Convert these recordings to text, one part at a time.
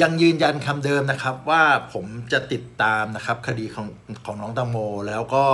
ยังยืนยันคำเดิมนะครับว่าผมจะติดตามนะครับคดีของของน้องตังโม แล้วก็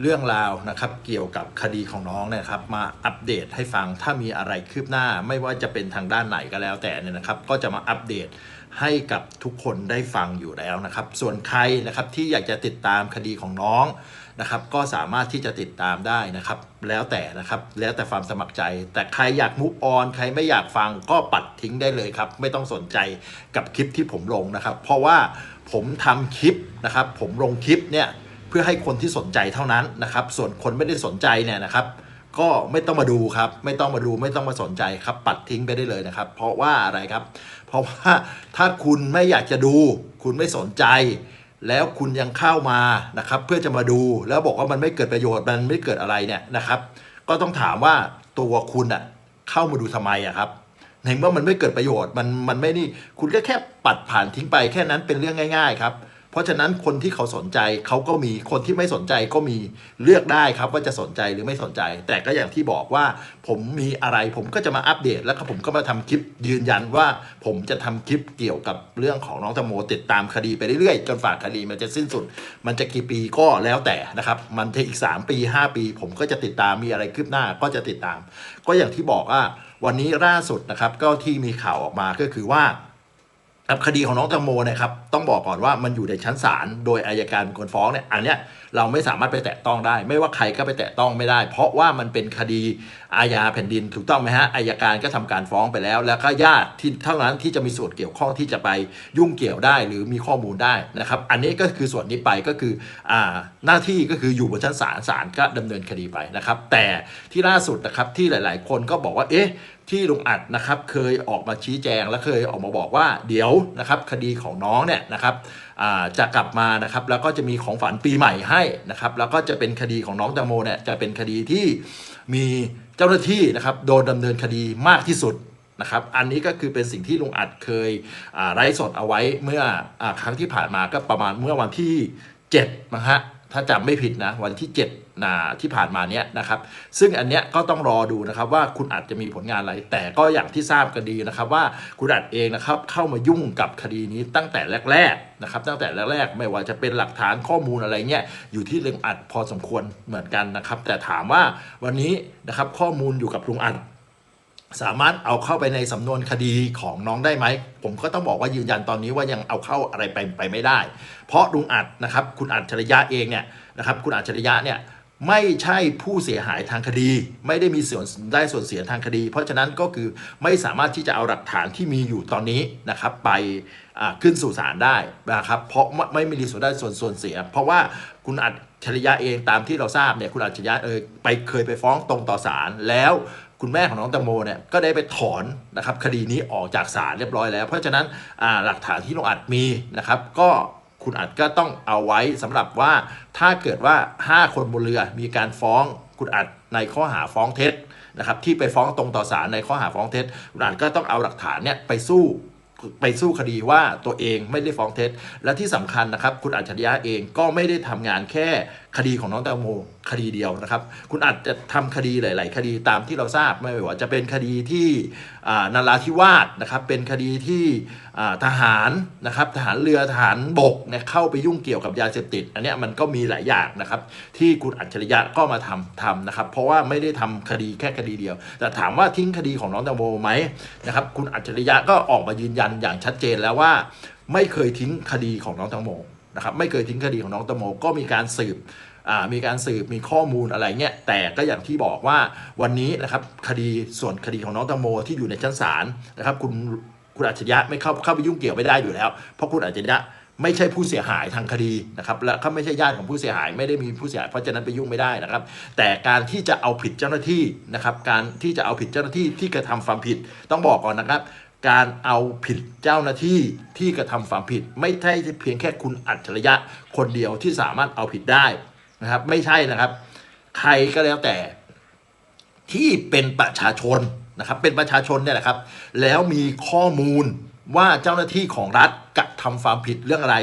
เรื่องราวนะครับเกี่ยวกับคดีของน้องนยนะครับ มาอัปเดตให้ฟังถ้ามีอะไรคืบหน้า ไม่ว่าจะเป็นทางด้านไหนก็แล้วแต่เนี่ยนะครับ ก็จะมาอัปเดต ให้กับทุกคนได้ฟังอยู่แล้วนะครับ ส่วนใครนะครับที่อยากจะติดตามคดีของน้องนะครับ ก็สามารถที่จะติดตามได้นะครับ แล้วแต่นะครับแล้วแต่ความสมัครใจ แต่ใครอยากมุกออนใครไม่อยากฟังก็ปัดทิ้งได้เลยครับ ไม่ต้องสนใจกับคลิปที่ผมลงนะครับ เพราะว่าผมทำคลิปนะครับ ผมลงคลิปเนี่ยเพื่อให้คนที่สนใจเท่านั้นนะครับ ส่วนคนไม่ได้สนใจเนี่ยนะครับ ก็ไม่ต้องมาดูครับ ไม่ต้องมาดูไม่ต้องมาสนใจครับ ปัดทิ้งไปได้เลยนะครับ เพราะว่าอะไรครับ เพราะว่าถ้าคุณไม่อยากจะดู คุณไม่สนใจ แล้วคุณยังเข้ามานะครับ เพื่อจะมาดูแล้วบอกว่ามันไม่เกิดประโยชน์มันไม่เกิดอะไรเนี่ยนะครับ ก็ต้องถามว่าตัวคุณอะเข้ามาดูทำไมอะครับในเมื่อมันไม่เกิดประโยชน์มันมันไม่นี่คุณก็แค่ปัดผ่านทิ้งไปแค่นั้นเป็นเรื่องง่าย ๆ ครับ เพราะฉะนั้นคนที่เขาสนใจเขาก็มีคนที่ไม่สนใจก็มีเลือกได้ครับว่าจะสนใจหรือไม่สนใจ แต่ก็อย่างที่บอกว่า ผมมีอะไรผมก็จะมาอัปเดต แล้วก็ผมก็มาทำคลิปยืนยันว่า ผมจะทำคลิปเกี่ยวกับเรื่องของน้องตังโมติดตามคดีไปเรื่อยๆ จนฝ่าคดีมันจะสิ้นสุด มันจะกี่ปีก็แล้วแต่นะครับมันจะอีก 3 ปี 5 ปี ผมก็จะติดตามมีอะไรคืบหน้าก็จะติดตาม ก็อย่างที่บอกว่าวันนี้ล่าสุดนะครับก็ที่มีข่าวออกมาก็คือว่า ครับคดีของน้องแตังโมนะครับต้องบอกก่อนว่ามันอยู่ในชั้นศาลโดยอายการเป็นคนฟ้องเนี่ยอันเนี้ยเราไม่สามารถไปแตะต้องได้ ไม่ว่าใครก็ไปแตะต้องไม่ได้ เพราะว่ามันเป็นคดีอาญาแผ่นดินถูกต้องไหมฮะอายการก็ทำการฟ้องไปแล้ว แล้วก็ญาติที่เท่านั้นที่จะมีส่วนเกี่ยวข้องที่จะไปยุ่งเกี่ยวได้หรือมีข้อมูลได้นะครับอันนี้ก็คือส่วนนี้ไปก็คืออ่าหน้าที่ก็คืออยู่บนชั้นศาลศาลก็ดำเนินคดีไปนะครับแต่ที่ล่าสุดนะครับที่หลาย ๆ คนก็บอกว่าเอ๊ะ ที่ลุงอัดนะครับเคยออกมาชี้แจงและเคยออกมาบอกว่าเดี๋ยวนะครับคดีของน้องเนี่ยนะครับจะกลับมานะครับแล้วก็จะมีของฝันปีใหม่ให้นะครับแล้วก็จะเป็นคดีของน้องแตงโมเนี่ยจะเป็นคดีที่มีเจ้าหน้าที่นะครับโดนดำเนินคดีมากที่สุดนะครับอันนี้ก็คือเป็นสิ่งที่ลุงอัดเคยไร้สดเอาไว้เมื่ออครั้งที่ผ่านมาก็ประมาณเมื่อวันที่7นะฮะ ถ้าจำไม่ผิดนะ วันที่7นะที่ผ่านมาเนี้ยนะครับ ซึ่งอันเนี้ยก็ต้องรอดูนะครับว่าคุณอาจจะมีผลงานอะไร แต่ก็อย่างที่ทราบกันดีนะครับว่าคุณอาจเองนะครับเข้ามายุ่งกับคดีนี้ตั้งแต่แรกๆนะครับตั้งแต่แรกๆ ไม่ว่าจะเป็นหลักฐานข้อมูลอะไรเงี้ยอยู่ที่ลุงอัดพอสมควรเหมือนกันนะครับ แต่ถามว่าวันนี้นะครับข้อมูลอยู่กับลุงอัด สามารถเอาเข้าไปในสำนวนคดีของน้องได้ไหม ผมก็ต้องบอกว่ายืนยันตอนนี้ว่ายังเอาเข้าอะไรไปไปไม่ได้ เพราะลุงอัดนะครับ คุณอัจฉริยะเองเนี่ยนะครับ คุณอัจฉริยะเนี่ยไม่ใช่ผู้เสียหายทางคดี ไม่ได้มีส่วนได้ส่วนเสียทางคดี เพราะฉะนั้นก็คือไม่สามารถที่จะเอาหลักฐานที่มีอยู่ตอนนี้นะครับ ไปขึ้นสู่ศาลได้นะครับ เพราะไม่ไม่มีส่วนได้ส่วนส่วนเสีย เพราะว่าคุณอัจฉริยะเองตามที่เราทราบเนี่ยคุณอัจฉริยะเออไปเคยไปฟ้องตรงต่อศาลแล้ว คุณแม่ของน้องแตงโมเนี่ยก็ได้ไปถอนนะครับคดีนี้ออกจากศาลเรียบร้อยแล้ว เพราะฉะนั้นหลักฐานที่ลงอัดมีนะครับก็คุณอัดก็ต้องเอาไว้สำหรับว่าถ้าเกิดว่า 5 คนบนเรือมีการฟ้องคุณอัดในข้อหาฟ้องเท็จนะครับที่ไปฟ้องตรงต่อศาลในข้อหาฟ้องเท็จคุณอัดก็ต้องเอาหลักฐานเนี่ยไปสู้ไปสู้คดีว่าตัวเองไม่ได้ฟ้องเท็จ และที่สำคัญนะครับ คุณอัจฉริยะเองก็ไม่ได้ทำงานแค่คดีของน้องแตงโมคดีเดียวนะครับ คุณอาจจะทำคดีหลาย ๆ คดีตามที่เราทราบไม่ว่าจะเป็นคดีที่นาราธิวาสนะครับ เป็นคดีที่ทหารนะครับทหารเรือทหารบกเนี่ยเข้าไปยุ่งเกี่ยวกับยาเสพติด อันนี้มันก็มีหลายอย่างนะครับ ที่คุณอัจฉริยะก็มาทำทำนะครับ เพราะว่าไม่ได้ทำคดีแค่คดีเดียว แต่ถามว่าทิ้งคดีของน้องแตงโมไหมนะครับ คุณอัจฉริยะก็ออกมายืนยันอย่างชัดเจนแล้วว่า ไม่เคยทิ้งคดีของน้องแตงโม นะครับไม่เคยทิ้งคดีของน้องตโมก็มีการสืบมีการสืบมีข้อมูลอะไรเงี้ยแต่ก็อย่างที่บอกว่าวันนี้นะครับคดีส่วนคดีของน้องตโมที่อยู่ในชั้นศาลนะครับคุณคุณอัจฉริยะไม่เข้าเข้าไปยุ่งเกี่ยวไม่ได้อยู่แล้ว เพราะคุณอัจฉริยะไม่ใช่ผู้เสียหายทางคดีนะครับและก็ไม่ใช่ญาติของผู้เสียหายไม่ได้มีผู้เสียหายเพราะฉะนั้นไปยุ่งไม่ได้นะครับ แต่การที่จะเอาผิดเจ้าหน้าที่นะครับการที่จะเอาผิดเจ้าหน้าที่ที่กระทำความผิดต้องบอกก่อนนะครับ การเอาผิดเจ้าหน้าที่ที่กระทำความผิด ไม่ใช่เพียงแค่คุณอัจฉริยะคนเดียวที่สามารถเอาผิดได้นะครับ ไม่ใช่นะครับ ใครก็แล้วแต่ที่เป็นประชาชนนะครับ เป็นประชาชนเนี่ยแหละครับ แล้วมีข้อมูลว่าเจ้าหน้าที่ของรัฐกระ ทำความผิดเรื่องอะไร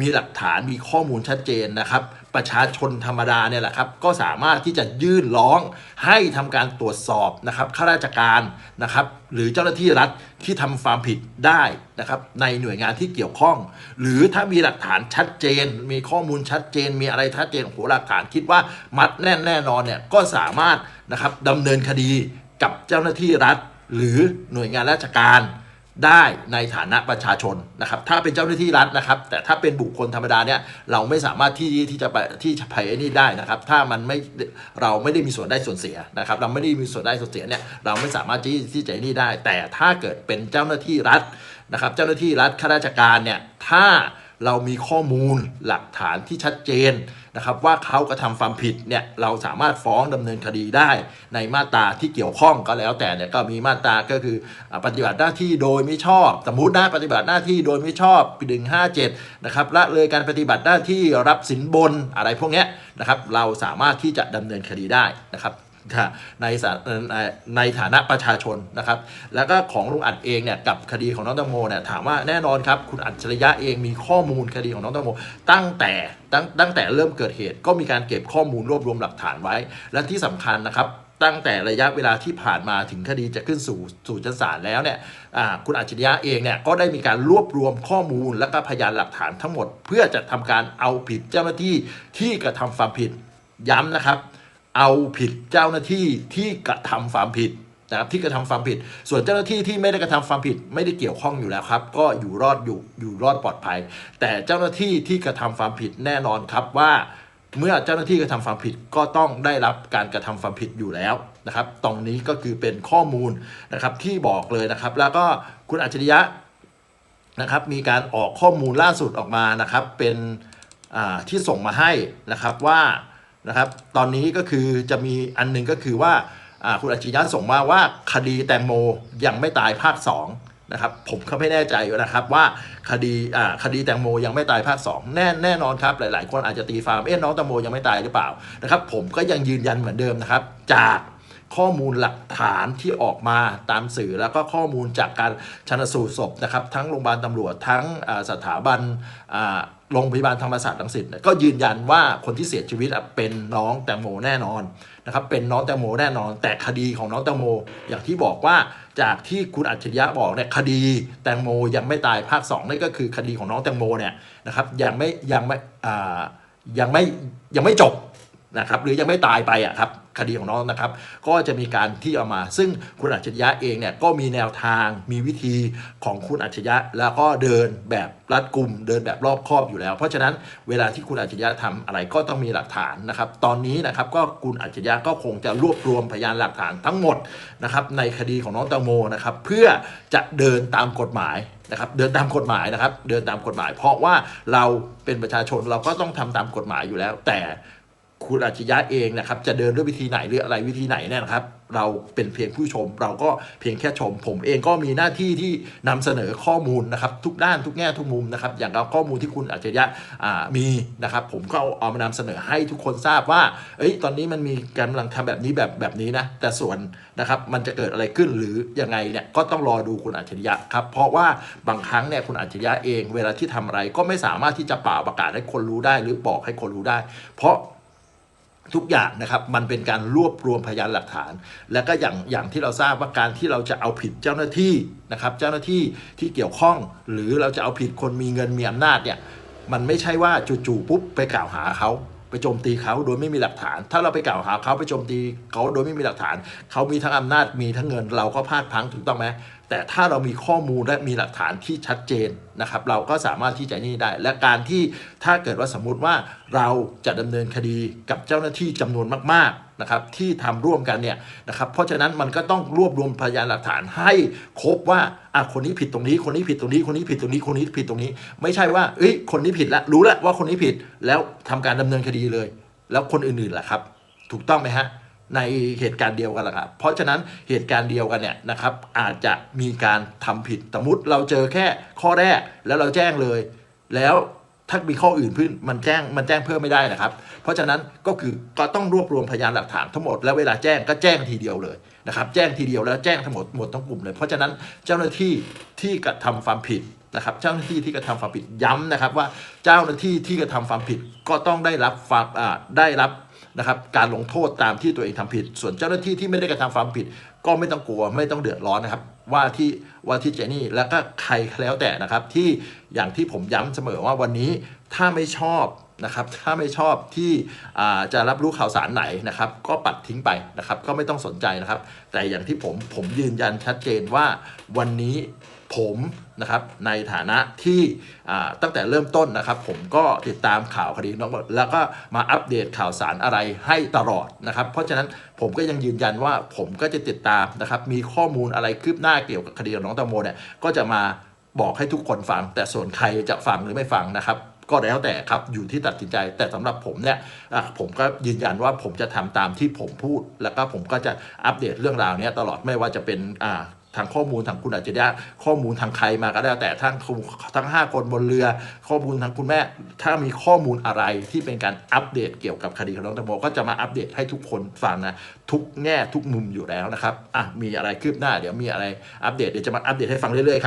มีหลักฐานมีข้อมูลชัดเจนนะครับ ประชาชนธรรมดาเนี่ยแหละครับก็สามารถที่จะยื่นร้องให้ทำการตรวจสอบนะครับข้าราชการนะครับ หรือเจ้าหน้าที่รัฐที่ทำความผิดได้นะครับในหน่วยงานที่เกี่ยวข้อง หรือถ้ามีหลักฐานชัดเจน มีข้อมูลชัดเจน มีอะไรชัดเจนโอ้โหหลักฐานคิดว่ามัดแน่นแน่นอนเนี่ยก็สามารถนะครับดำเนินคดีกับเจ้าหน้าที่รัฐ หรือหน่วยงานราชการ ได้ในฐานะประชาชนนะครับถ้าเป็นเจ้าหน้าที่รัฐนะครับ แต่ถ้าเป็นบุคคลธรรมดาเนี่ยเราไม่สามารถที่ที่จะไปที่จะไปนี่ได้นะครับ ถ้ามันไม่เราไม่ได้มีส่วนได้ส่วนเสียนะครับ เราไม่ได้มีส่วนได้ส่วนเสียเนี่ยเราไม่สามารถที่ที่จะนี่ได้ แต่ถ้าเกิดเป็นเจ้าหน้าที่รัฐนะครับ เจ้าหน้าที่รัฐข้าราชการเนี่ยถ้า เรามีข้อมูลหลักฐานที่ชัดเจนนะครับว่าเขากระทำความผิดเนี่ยเราสามารถฟ้องดำเนินคดีได้ในมาตราที่เกี่ยวข้องก็แล้วแต่เนี่ยก็มีมาตราก็คือปฏิบัติหน้าที่โดยไม่ชอบ สมมตินะปฏิบัติหน้าที่โดยไม่ชอบปีหนึ่งห้าเจ็ดนะครับละเลยการปฏิบัติหน้าที่รับสินบนอะไรพวกนี้นะครับเราสามารถที่จะดำเนินคดีได้นะครับ ในสในในฐานะประชาชนนะครับ แล้วก็ของลุงอัดเองเนี่ยกับคดีของน้องตังโมเนี่ยถามว่าแน่นอนครับคุณอัจฉริยะเองมีข้อมูลคดีของน้องตังโม ตั้งแต่ตั้งตั้งแต่เริ่มเกิดเหตุ ก็มีการเก็บข้อมูลรวบรวมหลักฐานไว้ และที่สำคัญนะครับตั้งแต่ระยะเวลาที่ผ่านมาถึงคดีจะขึ้นสู่สู่ชั้นศาลแล้วเนี่ยคุณอัจฉริยะเองเนี่ยก็ได้มีการรวบรวมข้อมูลและก็พยานหลักฐานทั้งหมด เพื่อจะทำการเอาผิดเจ้าหน้าที่ที่กระทำความผิดย้ำนะครับ เอาผิดเจ้าหน้าที่ที่กระทำความผิดนะครับที่กระทำความผิด ส่วนเจ้าหน้าที่ที่ไม่ได้กระทำความผิดไม่ได้เกี่ยวข้องอยู่แล้วครับ ก็อยู่รอดอยู่อยู่รอดปลอดภัย แต่เจ้าหน้าที่ที่กระทำความผิดแน่นอนครับว่า เมื่อเจ้าหน้าที่กระทำความผิดก็ต้องได้รับการกระทำความผิดอยู่แล้วนะครับ ตรงนี้ก็คือเป็นข้อมูลนะครับที่บอกเลยนะครับ แล้วก็คุณอัจฉริยะนะครับ มีการออกข้อมูลล่าสุดออกมานะครับ เป็นอ่าที่ส่งมาให้นะครับว่า นะครับ ตอนนี้ก็คือจะมีอันหนึงก็คือว่าคุณอัจฉริยะส่งมาว่าคดีแตงโมยังไม่ตายภาคสองนะครับผมก็ไม่แน่ใจนะครับว่าคดีคดีแตงโมยังไม่ตายภาค 2 แน่แน่นอนครับหลาย ๆ คนอาจจะตีฟาร์มเอ๊ะน้องแตงโมยังไม่ตายหรือเปล่านะครับผมก็ยังยืนยันเหมือนเดิมนะครับจาก ข้อมูลหลักฐานที่ออกมาตามสื่อแล้วก็ข้อมูลจากการชันสูตรศพนะครับ ทั้งโรงพยาบาลตำรวจทั้งสถาบันโรงพยาบาลธรรมศาสตร์ลังสิตก็ยืนยันว่าคนที่เสียชีวิตเป็นน้องแตงโมแน่นอนนะครับเป็นน้องแตงโมแน่นอน แต่คดีของน้องแตงโม อย่างที่บอกว่าจากที่คุณอัจฉริยะบอกเนี่ยคดีแตงโมยังไม่ตายภาค2นี่ก็คือคดีของน้องแตงโมเนี่ยนะครับยังไม่ยังไม่ยังไม่ยังไม่จบ นะครับหรือยังไม่ตายไปอะครับคดีของน้องนะครับ ก็จะมีการที่เอามา ซึ่งคุณอัจฉริยะเองเนี่ยก็มีแนวทางมีวิธีของคุณอัจฉริยะ แล้วก็เดินแบบรัดกลุ่ม เดินแบบรอบครอบอยู่แล้ว เพราะฉะนั้นเวลาที่คุณอัจฉริยะทำอะไรก็ต้องมีหลักฐานนะครับ ตอนนี้นะครับก็คุณอัจฉริยะก็คงจะรวบรวมพยานหลักฐานทั้งหมดนะครับในคดีของน้องแตงโมนะครับเพื่อจะเดินตามกฎหมายนะครับเดินตามกฎหมายนะครับเดินตามกฎหมาย เพราะว่าเราเป็นประชาชนเราก็ต้องทำตามกฎหมายอยู่แล้ว แต่ คุณอัจฉริยะเองนะครับ จะเดินด้วยวิธีไหนหรืออะไรวิธีไหนเนี่ยนะครับ เราเป็นเพียงผู้ชม เราก็เพียงแค่ชม ผมเองก็มีหน้าที่ที่นำเสนอข้อมูลนะครับ ทุกด้านทุกแง่ทุกมุมนะครับ อย่างเอาข้อมูลที่คุณอัจฉริยะอ่ามีนะครับ ผมก็เอาเอามานำเสนอให้ทุกคนทราบว่า เอ้ย ตอนนี้มันมีการกำลังทำแบบนี้แบบแบบนี้นะ แต่ส่วนนะครับมันจะเกิดอะไรขึ้นหรือยังไงเนี่ยก็ต้องรอดูคุณอัจฉริยะครับ เพราะว่าบางครั้งเนี่ยคุณอัจฉริยะเอง เวลาที่ทำอะไรก็ไม่สามารถที่จะเป่าประกาศให้คนรู้ได้ หรือบอกให้คนรู้ได้ เพราะ ทุกอย่างนะครับมันเป็นการรวบรวมพยานหลักฐาน และก็อย่างอย่างที่เราทราบว่าการที่เราจะเอาผิดเจ้าหน้าที่นะครับ เจ้าหน้าที่ที่เกี่ยวข้อง หรือเราจะเอาผิดคนมีเงินมีอำนาจเนี่ยมันไม่ใช่ว่าจู่ๆปุ๊บไปกล่าวหาเขาไปโจมตีเขาโดยไม่มีหลักฐาน ถ้าเราไปกล่าวหาเขาไปโจมตีเขาโดยไม่มีหลักฐาน เขามีทั้งอำนาจมีทั้งเงิน เราก็พลาดพังถูกต้องไหม แต่ถ้าเรามีข้อมูลและมีหลักฐานที่ชัดเจนนะครับ เราก็สามารถที่จะนี่ได้ และการที่ถ้าเกิดว่าสมมุติว่าเราจะดำเนินคดีกับเจ้าหน้าที่จำนวนมากๆนะครับที่ทำร่วมกันเนี่ยนะครับเพราะฉะนั้นมันก็ต้องรวบรวมพยานหลักฐานให้ครบว่าอะคนนี้ผิดตรงนี้ คนนี้ผิดตรงนี้ คนนี้ผิดตรงนี้คนนี้ผิดตรงนี้ ไม่ใช่ว่าเอ้ยคนนี้ผิดแล้วรู้แล้วว่าคนนี้ผิดแล้วทำการดำเนินคดีเลย แล้วคนอื่นๆล่ะครับ ถูกต้องไหมฮะ ในเหตุการณ์เดียวกันแหละครับเพราะฉะนั้นเหตุการณ์เดียวกันเนี่ยนะครับอาจจะมีการทำผิดสมมติเราเจอแค่ข้อแรกแล้วเราแจ้งเลย แล้วถ้ามีข้ออื่นขึ้นมันแจ้งมันแจ้งเพิ่มไม่ได้นะครับ เพราะฉะนั้นก็คือก็ต้องรวบรวมพยานหลักฐานทั้งหมดแล้วเวลาแจ้งก็แจ้งทีเดียวเลยนะครับ แจ้งทีเดียวแล้วแจ้งทั้งหมดหมดทั้งกลุ่มเลย เพราะฉะนั้นเจ้าหน้าที่ที่กระทำความผิดนะครับ เจ้าหน้าที่ที่กระทำความผิดย้ำนะครับว่าเจ้าหน้าที่ที่กระทำความผิดก็ต้องได้รับความอ่าได้รับ นะครับการลงโทษตามที่ตัวเองทำผิด ส่วนเจ้าหน้าที่ที่ไม่ได้กระทำความผิด ก็ไม่ต้องกลัวไม่ต้องเดือดร้อนนะครับ ว่าที่ว่าที่เจนี่แล้วก็ใครแล้วแต่นะครับ ที่อย่างที่ผมย้ำเสมอว่าวันนี้ถ้าไม่ชอบนะครับถ้าไม่ชอบที่อ่าจะรับรู้ข่าวสารไหนนะครับ ก็ปัดทิ้งไปนะครับ ก็ไม่ต้องสนใจนะครับ แต่อย่างที่ผมผมยืนยันชัดเจนว่าวันนี้ ผมนะครับในฐานะที่ตั้งแต่เริ่มต้นนะครับ ผมก็ติดตามข่าวคดีน้องแล้วก็มาอัปเดตข่าวสารอะไรให้ตลอดนะครับ เพราะฉะนั้นผมก็ยังยืนยันว่าผมก็จะติดตามนะครับ มีข้อมูลอะไรคืบหน้าเกี่ยวกับคดีของน้องแตงโมเนี่ยก็จะมาบอกให้ทุกคนฟัง แต่ส่วนใครจะฟังหรือไม่ฟังนะครับก็แล้วแต่ครับอยู่ที่ตัดสินใจแต่สำหรับผมเนี่ยผมก็ยืนยันว่าผมจะทำตามที่ผมพูด แล้วก็ผมก็จะอัปเดตเรื่องราวเนี้ยตลอดไม่ว่าจะเป็น ทางข้อมูลทางคุณอาจจะได้ข้อมูลทางใครมาก็ได้แต่ทั้งทั้ง 5 คนบนเรือ ข้อมูลทางคุณแม่ ถ้ามีข้อมูลอะไรที่เป็นการอัปเดตเกี่ยวกับคดีของน้องตังโมก็จะมาอัปเดตให้ทุกคนฟังนะทุกแง่ทุกมุมอยู่แล้วนะครับอะมีอะไรคืบหน้า เดี๋ยวมีอะไรอัปเดตเดี๋ยวจะมาอัปเดตให้ฟังเรื่อยๆครับ